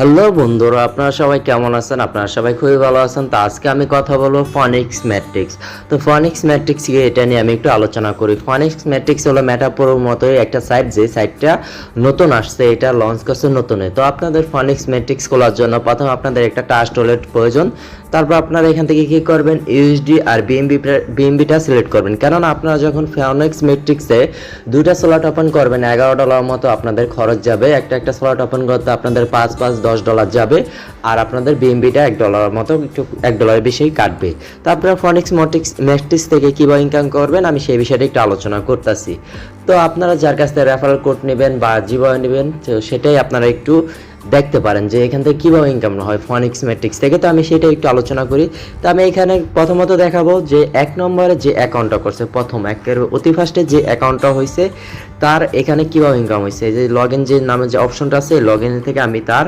Hello বন্ধুরা, আপনারা সবাই কেমন আছেন? আপনারা সবাই খুবই ভালো আছেন। তো আজকে আমি কথা বলব ফনিক্স ম্যাট্রিক্স তো ফনিক্স ম্যাট্রিক্স এটা নিয়ে আমি একটু আলোচনা করি। ফনিক্স ম্যাট্রিক্স হলো ম্যাটাপোর মতোই একটা সাইট যে সাইটটা নতুন আসছে, এটা লঞ্চ করছে নতুনে। তো আপনাদের ফনিক্স ম্যাট্রিক্স খোলার জন্য প্রথম আপনাদের একটা টাস্ট ওয়ালেট প্রয়োজন। তারপর আপনারা এখান থেকে কি করবেন? ইউএসডি আর বিএমবি বিএমবিটা সিলেক্ট করবেন। কেননা আপনারা যখন ফনিক্স ম্যাট্রিক্সে দুইটা স্লট ওপেন করবেন, এগারো ডলার মতো আপনাদের খরচ যাবে। একটা একটা স্লট ওপেন করতে আপনাদের পাঁচ পাঁচ দশ ডলার যাবে, আর আপনাদের বিএমবিটা এক ডলার মতো একটু, এক ডলারের বেশি কাটবে। তো আপনারা ফনিক্স মটিক্স ম্যাট্রিক্স থেকে কীভাবে ইনকাম করবেন, আমি সেই বিষয়টা একটু আলোচনা করতেছি। তো আপনারা যার কাছ থেকে রেফারেল কোড নেবেন বা জীবন নেবেন, তো সেটাই আপনারা একটু দেখতে পারেন যে এখান থেকে কীভাবে ইনকাম হয় ফনিক্স ম্যাট্রিক্স থেকে। তো আমি সেটা একটু আলোচনা করি। তো আমি এখানে প্রথমত দেখাবো যে এক নম্বরে যে অ্যাকাউন্টটা করছে, প্রথম একের অতি ফার্স্টে যে অ্যাকাউন্টটা হয়েছে তার এখানে কীভাবে ইনকাম হয়েছে যে লগ যে নামে যে অপশনটা আছে লগ থেকে আমি তার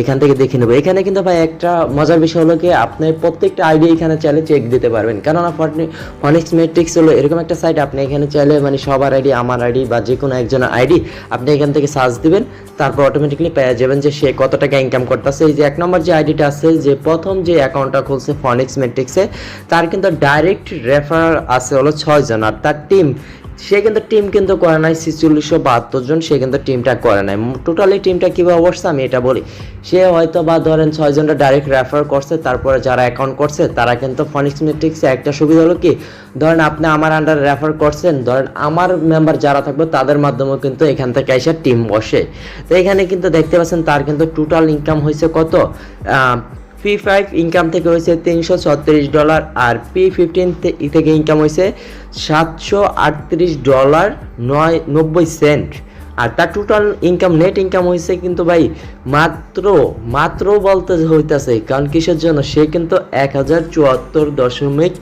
এখান থেকে দেখে নেব। এখানে কিন্তু ভাই একটা মজার বিষয় হলো কি, আপনি প্রত্যেকটা আইডি এখানে চাইলে চেক দিতে পারবেন। কেননা ফনিক্স ম্যাট্রিক্স হলো এরকম একটা সাইট আপনি এখানে চাইলে মানে সবার আইডি আমার আইডি বা যে কোনো একজনের আইডি আপনি এখান থেকে সার্চ দিবেন, তারপর অটোমেটিকলি পেয়ে যাবেন যে সে কত টাকা ইনকাম করতেছে? এই যে এক নম্বর যে আইডিটা আছে, যে প্রথম যে অ্যাকাউন্টটা খুলছে ফনিক্স ম্যাট্রিক্সে তার কিন্তু ডাইরেক্ট রেফার আছে হলো ছয়জন আর তার টিম সে কিন্তু টিম কিন্তু করে নাই ছিচল্লিশশো বাহাত্তর জন, সে কিন্তু টিমটা করে নাই। টোটালি টিমটা কীভাবে বসছে আমি এটা বলি। সে হয়তো বা ধরেন ছয়জনটা ডাইরেক্ট রেফার করছে, তারপরে যারা অ্যাকাউন্ট করছে, তারা কিন্তু ফনিক্স মেট্রিক্সে একটা সুবিধা হলো কি, ধরেন আপনি আমার আন্ডার রেফার করছেন, ধরেন আমার মেম্বার যারা থাকবে, তাদের মাধ্যমেও কিন্তু এখান থেকে এসে টিম বসে। তো এখানে কিন্তু দেখতে পাচ্ছেন তার কিন্তু টোটাল ইনকাম হয়েছে কত? পি ফাইভ ইনকাম থেকে হয়েছে তিনশো ছত্রিশ ডলার আর পি ফিফটিন থেকে ইনকাম হয়েছে সাতশো আটত্রিশ ডলার নয় নব্বই সেন্ট আর তার টোটাল ইনকাম নেট ইনকাম হয়েছে কিন্তু ভাই মাত্র মাত্র বলতে হইতেছে, কারণ কিসের জন্য? সে কিন্তু এক হাজার চুয়াত্তর দশমিক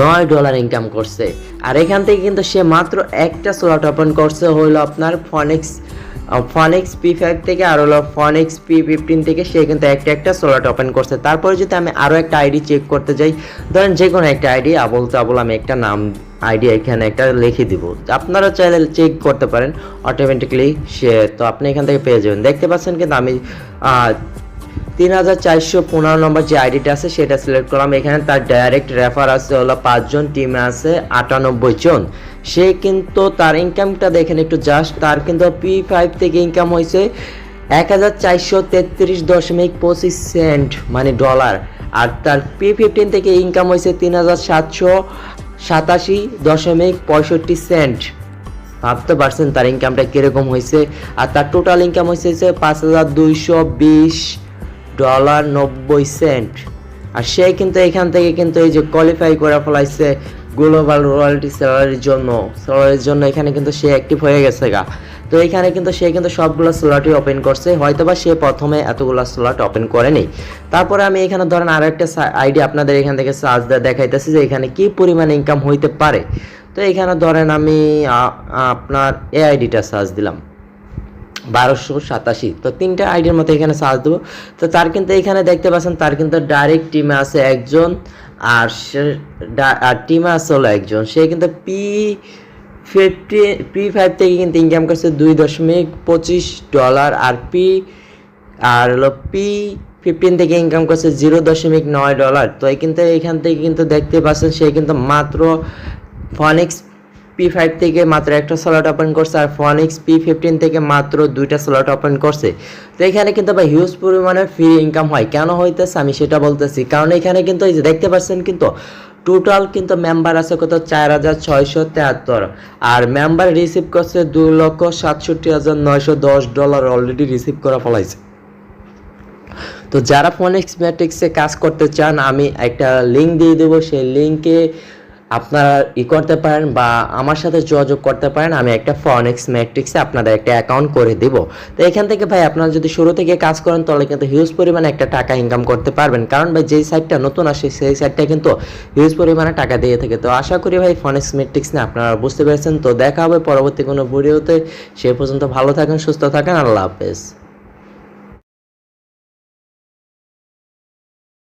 নয় ডলার ইনকাম করছে। আর এখান থেকে কিন্তু সে মাত্র একটা স্লট ওপেন করছে হলো আপনার ফনিক্স ফনিক্স পি ফাইভ থেকে আর হলো ফনিক্স পি ফিফটিন থেকে সে কিন্তু একটা একটা সোলাট ওপেন করছে। তারপরে যদি আমি আরও একটা আইডি চেক করতে যাই, ধরেন যে কোনো একটা আইডি আবল তাবল আমি একটা নাম আইডি এখানে একটা লিখে দিব। আপনারা চাইলে চেক করতে পারেন অটোমেটিকলি সে, তো আপনি এখান থেকে পেয়ে যাবেন। দেখতে পাচ্ছেন কিন্তু আমি তিন হাজার চারশো পনেরো নম্বর যে আইডিটা আছে, সেটা সিলেক্ট করলাম। এখানে তার ডাইরেক্ট রেফার আছে, হলো পাঁচজন টিমে আছে আটানব্বই জন। সে কিন্তু তার ইনকামটা দেখেন একটু জাস্ট তার কিন্তু পি ফাইভ থেকে ইনকাম হয়েছে এক হাজার চারশো তেত্রিশ দশমিক পঁচিশ সেন্ট মানে ডলার আর তার পি ফিফটিন থেকে ইনকাম হয়েছে তিন হাজার সাতশো সাতাশি দশমিক পঁয়ষট্টি সেন্ট ভাবতে পারছেন তার ইনকামটা কীরকম হয়েছে? আর তার টোটাল ইনকাম হয়েছে পাঁচ হাজার দুইশো বিশ। ডলার নব্বই সেন্ট আর সে কিন্তু এখান থেকে কিন্তু এই যে কোয়ালিফাই করে ফেলাইছে গ্লোবাল রয়্যালটি স্যালারির জন্য। স্যালারির জন্য এখানে কিন্তু সে অ্যাক্টিভ হয়ে গেছে গা। তো এখানে কিন্তু সে কিন্তু সবগুলো স্লটই ওপেন করছে। হয়তোবা সে প্রথমে এতগুলো স্লট ওপেন করেনি তারপরে আমি এখানে ধরেন আরও একটা আইডি আপনাদের এখান থেকে সার্চ দিয়ে দেখাইতেছি যে এখানে কি পরিমাণ ইনকাম হইতে পারে। তো এখানে ধরেন আমি আপনার এ আইডিটা সার্চ দিলাম। বারোশো সাতাশি। তো তিনটা আইডির মতো এখানে সার্চ দেবো। তো তার কিন্তু এখানে দেখতে পাচ্ছেন, তার কিন্তু ডাইরেক্ট টিমে আছে একজন আর সে আর টিমে আছে হলো একজন। সে কিন্তু পি ফিফটি পি ফাইভ থেকে কিন্তু ইনকাম করছে দুই দশমিক পঁচিশ ডলার আর পি আর হলো পি ফিফটিন থেকে ইনকাম করছে জিরো দশমিক নয় ডলার তো কিন্তু এখান থেকে কিন্তু দেখতে পাচ্ছেন, সে কিন্তু মাত্র ফনিক্স পি ফাইভ থেকে মাত্র একটা স্লট ওপেন করছে আর ফনিক্স পি ফিফটিন থেকে মাত্র দুইটা স্লট ওপেন করছে। তো এখানে কিন্তু ভাই হিউজ পরিমাণে ফ্রি ইনকাম হয়। কেন হইতেছে আমি সেটা বলতেছি। কারণ এখানে কিন্তু এই যে দেখতে পাচ্ছেন কিন্তু টোটাল কিন্তু মেম্বার আছে কত? চার হাজার ছয়শো তেহাত্তর। আর মেম্বার রিসিভ করছে দুই লক্ষ সাতষট্টি হাজার নয়শো দশ ডলার অলরেডি রিসিভ করা ফলাইছে। তো যারা ফোনিক্স ম্যাট্রিক্সে কাজ করতে চান, আমি একটা লিঙ্ক দিয়ে দেবো। সেই লিঙ্কে আপনারা ই করতে পারেন বা আমার সাথে যোগাযোগ করতে পারেন, আমি একটা ফরেক্স ম্যাট্রিক্সে আপনাদের একটা অ্যাকাউন্ট করে দিব। তো এখান থেকে ভাই, আপনারা যদি শুরু থেকে কাজ করেন, তাহলে কিন্তু হিউজ পরিমাণে একটা টাকা ইনকাম করতে পারবেন। কারণ ভাই, যেই সাইটটা নতুন আসে, সেই সাইটটা কিন্তু হিউজ পরিমাণে টাকা দিয়ে থাকে। তো আশা করি ভাই ফরেক্স ম্যাট্রিক্স নিয়ে আপনারা বুঝতে পেরেছেন। তো দেখা হবে পরবর্তী কোনো ভিডিওতে সে পর্যন্ত ভালো থাকেন, সুস্থ থাকেন, আল্লাহ হাফেজ।